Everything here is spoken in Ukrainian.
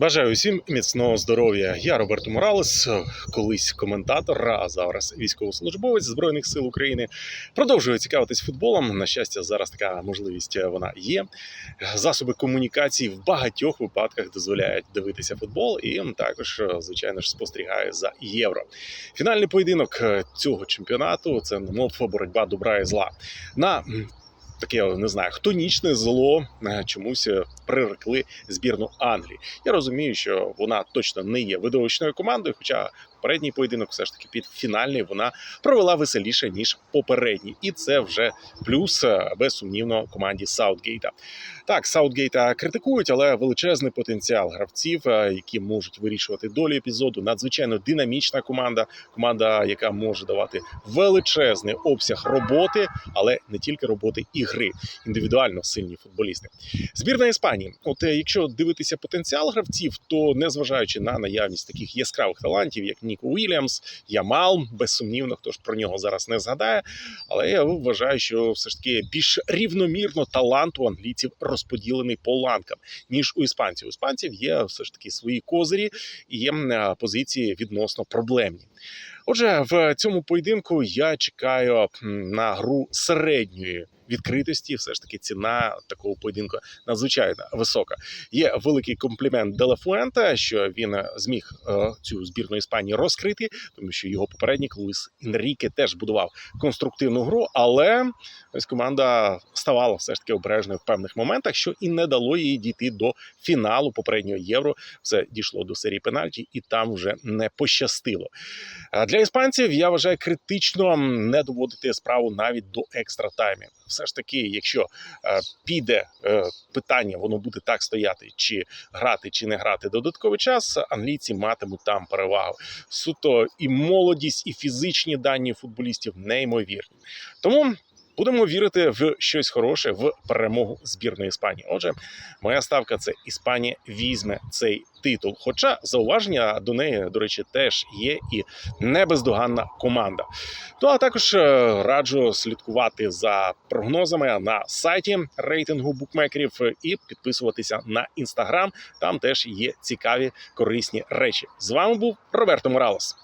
Бажаю усім міцного здоров'я. Я Роберто Моралес, колись коментатор, а зараз військовослужбовець Збройних сил України. Продовжую цікавитись футболом. На щастя, зараз така можливість е, вона є. Засоби комунікації в багатьох випадках дозволяють дивитися футбол, і також, е, звичайно ж, спостерігаю за євро. Фінальний поєдинок е, цього чемпіонату це немов боротьба добра і зла. На таке не знаю, хтонічне зло е, чомусь е, прирекли збірну Англії. Я розумію, що вона точно не є видовищною командою, хоча попередній поєдинок, все ж таки під фінальний, вона провела веселіше ніж попередній, і це вже плюс е, безсумнівно команді Саутгейта. Так, Саутгейта критикують, але величезний потенціал гравців, які можуть вирішувати долю епізоду. Надзвичайно динамічна команда, команда, яка може давати величезний обсяг роботи, але не тільки роботи і гри. Індивідуально сильні футболісти. Збірна Іспанії. От е, якщо дивитися потенціал гравців, то незважаючи на наявність таких яскравих талантів, як Ніко Уільямс, Ямал, безсумнівно, хто ж про нього зараз не згадає. Але я вважаю, що все ж таки більш рівномірно талант у англійців розподілений по ланкам, ніж у іспанців. У іспанців є все ж таки свої козирі і є позиції відносно проблемні. Отже, в цьому поєдинку я чекаю на гру середньої відкритості. Все ж таки ціна такого поєдинку надзвичайно висока. Є великий комплімент Делафуента, що він е, зміг е, цю збірну Іспанії розкрити, тому що його попередник Луїс Інріке теж будував конструктивну гру, але ось команда ставала все ж таки обережною в певних моментах, що і не дало їй дійти до фіналу попереднього євро. Все дійшло до серії пенальті, і там вже не пощастило. Для іспанців я вважаю критично не доводити справу навіть до екстра таймів. Все ж таки, якщо е, піде е, питання, воно буде так стояти, чи грати, чи не грати додатковий час, англійці матимуть там перевагу. Суто і молодість, і фізичні дані футболістів неймовірні. Тому. Будемо вірити в щось хороше в перемогу збірної Іспанії. Отже, моя ставка це Іспанія візьме цей титул. Хоча зауваження до неї, до речі, теж є і небездоганна команда. Ну а також е, раджу слідкувати за прогнозами на сайті рейтингу букмекерів і підписуватися на інстаграм. Там теж є цікаві корисні речі. З вами був Роберто Моралес.